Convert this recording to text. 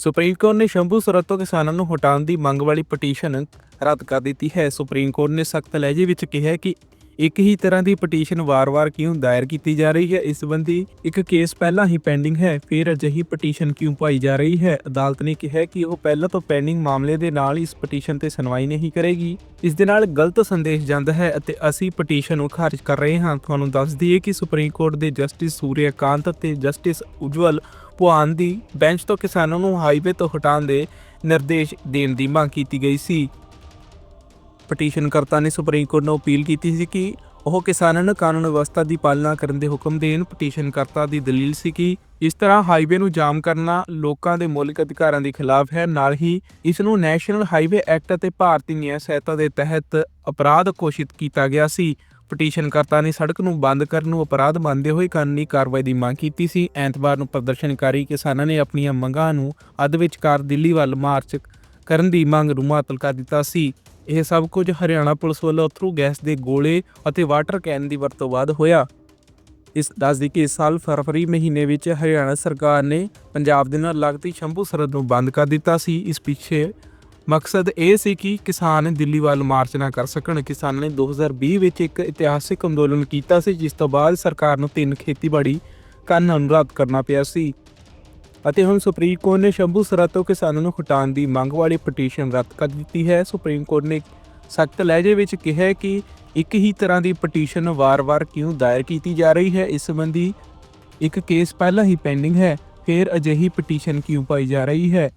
Supreme court ਨੇ ਸ਼ੰਭੂ ਸਰਹੱਦ ਤੋਂ ਕਿਸਾਨਾਂ ਨੂੰ ਹਟਾਉਣ ਦੀ ਮੰਗ ਵਾਲੀ ਪਟੀਸ਼ਨ ਰੱਦ ਕਰ ਦਿੱਤੀ ਹੈ। ਸੁਪਰੀਮ ਕੋਰਟ ਨੇ ਸਖਤ ਲਹਿਜੇ ਵਿੱਚ ਕਿਹਾ ਕਿ ਇੱਕ ਹੀ ਤਰ੍ਹਾਂ ਦੀ ਪਟੀਸ਼ਨ ਵਾਰ-ਵਾਰ ਕਿਉਂ ਦਾਇਰ ਕੀਤੀ ਜਾ ਰਹੀ ਹੈ? ਇਸ ਸੰਬੰਧੀ ਇੱਕ ਕੇਸ ਪਹਿਲਾਂ ਹੀ ਪੈਂਡਿੰਗ ਹੈ, ਫਿਰ ਅਜਿਹੀ ਪਟੀਸ਼ਨ ਕਿਉਂ ਪਾਈ ਜਾ ਰਹੀ ਹੈ? ਅਦਾਲਤ ਨੇ ਕਿਹਾ ਕਿ ਉਹ ਪਹਿਲਾਂ ਤੋਂ ਪੈਂਡਿੰਗ ਮਾਮਲੇ ਦੇ ਨਾਲ ਇਸ ਪਟੀਸ਼ਨ ਤੇ ਸੁਣਵਾਈ ਨਹੀਂ ਕਰੇਗੀ। ਇਸ ਦੇ ਨਾਲ ਗਲਤ ਸੰਦੇਸ਼ ਜਾਂਦਾ ਹੈ ਅਤੇ ਅਸੀਂ ਪਟੀਸ਼ਨ ਨੂੰ ਖਾਰਜ ਕਰ ਰਹੇ ਹਾਂ। ਤੁਹਾਨੂੰ ਦੱਸ ਦਈਏ ਕਿ ਸੁਪਰੀਮ ਕੋਰਟ ਦੇ ਜਸਟਿਸ ਸੂਰਿਆਕਾਂਤ ਅਤੇ ਜਸਟਿਸ ਉਜਵਲ ਪੁਆਨ ਦੀ ਬੈਂਚ ਤੋਂ ਕਿਸਾਨਾਂ ਨੂੰ ਹਾਈਵੇ ਤੋਂ ਹਟਾਉਣ ਦੇ ਨਿਰਦੇਸ਼ ਦੇਣ ਦੀ ਮੰਗ ਕੀਤੀ ਗਈ ਸੀ। ਪਟੀਸ਼ਨਕਰਤਾ ਨੇ ਸੁਪਰੀਮ ਕੋਰਟ ਨੂੰ ਅਪੀਲ ਕੀਤੀ ਸੀ ਕਿ ਉਹ ਕਿਸਾਨਾਂ ਨੂੰ ਕਾਨੂੰਨ ਵਿਵਸਥਾ ਦੀ ਪਾਲਣਾ ਕਰਨ ਦੇ ਹੁਕਮ ਦੇਣ ਪਟੀਸ਼ਨਕਰਤਾ ਦੀ ਦਲੀਲ ਸੀ ਕਿ ਇਸ ਤਰ੍ਹਾਂ ਹਾਈਵੇ ਨੂੰ ਜਾਮ ਕਰਨਾ ਲੋਕਾਂ ਦੇ ਮੌਲਿਕ ਅਧਿਕਾਰਾਂ ਦੇ ਖਿਲਾਫ ਹੈ। ਨਾਲ ਹੀ ਇਸ ਨੂੰ ਨੈਸ਼ਨਲ ਹਾਈਵੇ ਐਕਟ ਅਤੇ ਭਾਰਤੀ ਨਿਆਂ ਸਹਾਇਤਾ ਦੇ ਤਹਿਤ ਅਪਰਾਧ ਘੋਸ਼ਿਤ ਕੀਤਾ ਗਿਆ ਸੀ। ਪਟੀਸ਼ਨਕਰਤਾ ਨੇ ਸੜਕ ਨੂੰ ਬੰਦ ਕਰਨ ਨੂੰ ਅਪਰਾਧ ਮੰਨਦੇ ਹੋਏ ਕਾਨੂੰਨੀ ਕਾਰਵਾਈ ਦੀ ਮੰਗ ਕੀਤੀ ਸੀ। ਐਤਵਾਰ ਨੂੰ ਪ੍ਰਦਰਸ਼ਨਕਾਰੀ ਕਿਸਾਨਾਂ ਨੇ ਆਪਣੀਆਂ ਮੰਗਾਂ ਨੂੰ ਅੱਧ ਵਿਚਕਾਰ ਦਿੱਲੀ ਵੱਲ ਮਾਰਚ ਕਰਨ ਦੀ ਮੰਗ ਨੂੰ ਮੁਅੱਤਲ ਕਰ ਦਿੱਤਾ ਸੀ। ਇਹ ਸਭ ਕੁਝ ਹਰਿਆਣਾ ਪੁਲਿਸ ਵੱਲੋਂ ਥਰੂ ਗੈਸ ਦੇ ਗੋਲੇ ਅਤੇ ਵਾਟਰ ਕੈਨ ਦੀ ਵਰਤੋਂ ਬਾਅਦ ਹੋਇਆ। ਇਸ ਦੱਸਦੀ ਕਿ ਇਸ ਸਾਲ ਫਰਵਰੀ ਮਹੀਨੇ ਵਿੱਚ ਹਰਿਆਣਾ ਸਰਕਾਰ ਨੇ ਪੰਜਾਬ ਦੇ ਨਾਲ ਲੱਗਦੀ ਸ਼ੰਭੂ ਸਰਹੱਦ ਨੂੰ ਬੰਦ ਕਰ ਦਿੱਤਾ ਸੀ। ਇਸ ਪਿੱਛੇ ਮਕਸਦ ਇਹ ਸੀ ਕਿ ਕਿਸਾਨ ਦਿੱਲੀ ਵੱਲ ਮਾਰਚ ਨਾ ਕਰ ਸਕਣ। ਕਿਸਾਨਾਂ ਨੇ 2020 ਵਿੱਚ ਇੱਕ ਇਤਿਹਾਸਿਕ ਅੰਦੋਲਨ ਕੀਤਾ ਸੀ, ਜਿਸ ਤੋਂ ਬਾਅਦ ਸਰਕਾਰ ਨੂੰ ਤਿੰਨ ਖੇਤੀਬਾੜੀ ਕਾਨੂੰਨ ਨੂੰ ਰੱਦ ਕਰਨਾ ਪਿਆ ਸੀ। ਅਤੇ ਹੁਣ ਸੁਪਰੀਮ ਕੋਰਟ ਨੇ ਸ਼ੰਭੂ ਸਰਹੱਦ ਤੋਂ ਕਿਸਾਨਾਂ ਨੂੰ ਹਟਾਉਣ ਦੀ ਮੰਗ ਵਾਲੀ ਪਟੀਸ਼ਨ ਰੱਦ ਕਰ ਦਿੱਤੀ ਹੈ। ਸੁਪਰੀਮ ਕੋਰਟ ਨੇ ਸਖਤ ਲਹਿਜੇ ਵਿੱਚ ਕਿਹਾ ਕਿ ਇੱਕ ਹੀ ਤਰ੍ਹਾਂ ਦੀ ਪਟੀਸ਼ਨ ਵਾਰ-ਵਾਰ ਕਿਉਂ ਦਾਇਰ ਕੀਤੀ ਜਾ ਰਹੀ ਹੈ, ਇਸ ਸੰਬੰਧੀ ਇੱਕ ਕੇਸ ਪਹਿਲਾਂ ਹੀ ਪੈਂਡਿੰਗ ਹੈ, ਫਿਰ ਅਜਿਹੀ ਪਟੀਸ਼ਨ ਕਿਉਂ ਪਾਈ ਜਾ ਰਹੀ ਹੈ?